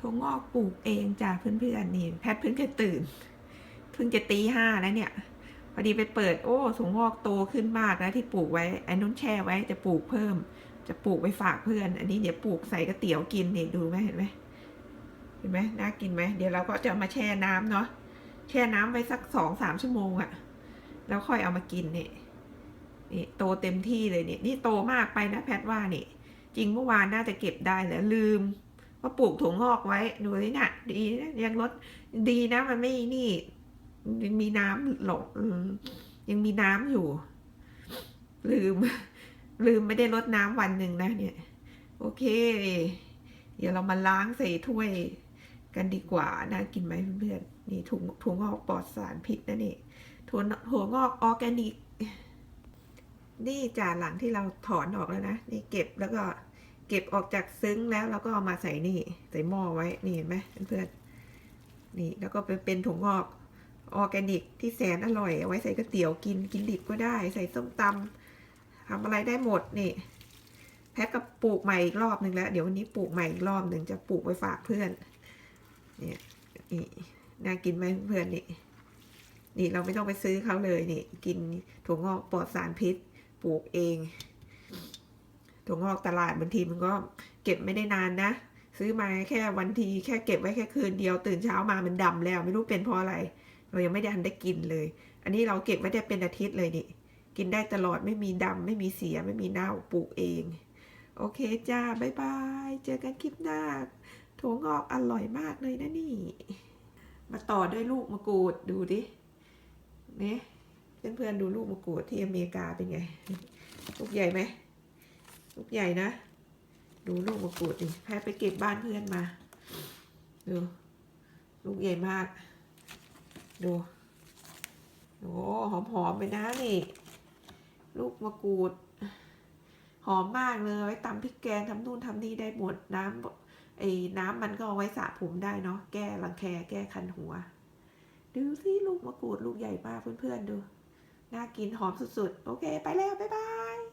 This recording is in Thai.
ถั่วงอกปลูกเองจ้ะเพื่อนๆนี่ แพทเพิ่งจะตื่น เพิ่งจะตีห้าแล้วเนี่ย พอดีไปเปิดโอ้ถั่วงอกโตขึ้นมากนะที่ปลูกไว้ไอ้นุ่นแช่ไว้จะปลูกเพิ่ม จะปลูกไปฝากเพื่อน อันนี้เดี๋ยวปลูกใส่ก๋วยเตี๋ยวกินนี่ดูไหมเห็นไหมเห็นไหมน่ากินไหมเดี๋ยวเราก็จะมาแช่น้ำเนาะแช่น้ำไว้สักสองสามชั่วโมงอะแล้วค่อยเอามากินเนี่ยนี่โตเต็มที่เลยเนี่ยนี่โตมากไปนะแพทว่านี่ จริงเมื่อวานน่าจะเก็บได้แล้วลืม ว่าปลูกถั่วงอกไว้ ดูสิน่ะ ดีนะยังลดดีนะมันไม่นี่ยังมีน้ำหลงยังมีน้ำอยู่ ลืม ลืมไม่ได้ลดน้ำวันหนึ่งนะเนี่ย โอเค เดี๋ยวเรามาล้างใส่ถ้วยกันดีกว่านะกินไหมเพื่อนๆนี่ถั่วถั่วงอกปลอดสารพิษนะนี่ถั่วถั่วงอกออร์แกนิก นี่จานหลังที่เราถอนออกแล้วนะ นี่เก็บแล้วก็ เก็บออกจากซึ้งแล้วเราก็เอามาใส่นี่ ใส่หม้อไว้ นี่เห็นไหมเพื่อนนี่ แล้วก็เป็นเป็นถั่วงอกออร์แกนิกที่แสนอร่อย เอาไว้ใส่ก๋วยเตี๋ยวกินกินดิบก็ได้ ใส่ส้มตำทำอะไรได้หมดนี่แพทก็ปลูกใหม่อีกรอบหนึ่งแล้ว เดี๋ยววันนี้ปลูกใหม่อีกรอบหนึ่งจะปลูกไว้ฝากเพื่อน เนี่ยนี่น่ากินไหมเพื่อนนี่ นี่เราไม่ต้องไปซื้อเขาเลยนี่ กินถั่วงอกปลอดสารพิษ ปลูกเอง ถั่วงอกตลาดบางทีมันก็เก็บไม่ได้นานนะ ซื้อมาแค่วันทีแค่เก็บไว้แค่คืนเดียวตื่นเช้ามามันดำแล้ว ไม่รู้เป็นเพราะอะไร เรายังไม่ได้ทันได้กินเลย อันนี้เราเก็บไว้ได้เป็นอาทิตย์เลยนี่กินได้ตลอดไม่มีดำไม่มีเสียไม่มีเน่าปลูกเอง โอเคจ้าบ๊ายบายเจอกันคลิปหน้าถั่วงอกอร่อยมากเลยนะนี่ มาต่อด้วยลูกมะกรูดดูดิเนี่ยเพื่อนๆดูลูกมะกรูดที่อเมริกาเป็นไง ลูกใหญ่ไหม ลูกใหญ่นะ ดูลูกมะกรูดดิแพ้ไปเก็บบ้านเพื่อนมา ดู ลูกใหญ่มาก ดูโอ้หอมๆไปนะนี่ ลูกมะกรูด หอมมากเลยไว้ตำพริกแกงทำนู่นทำนี่ได้หมดน้ำไอ้น้ำมันก็เอาไว้สระผมได้เนาะแก้รังแคแก้คันหัว ดูสิลูกมะกรูดลูกใหญ่มากเพื่อนๆดู น่ากินหอมสุดๆ โอเค ไปแล้ว บ๊ายบาย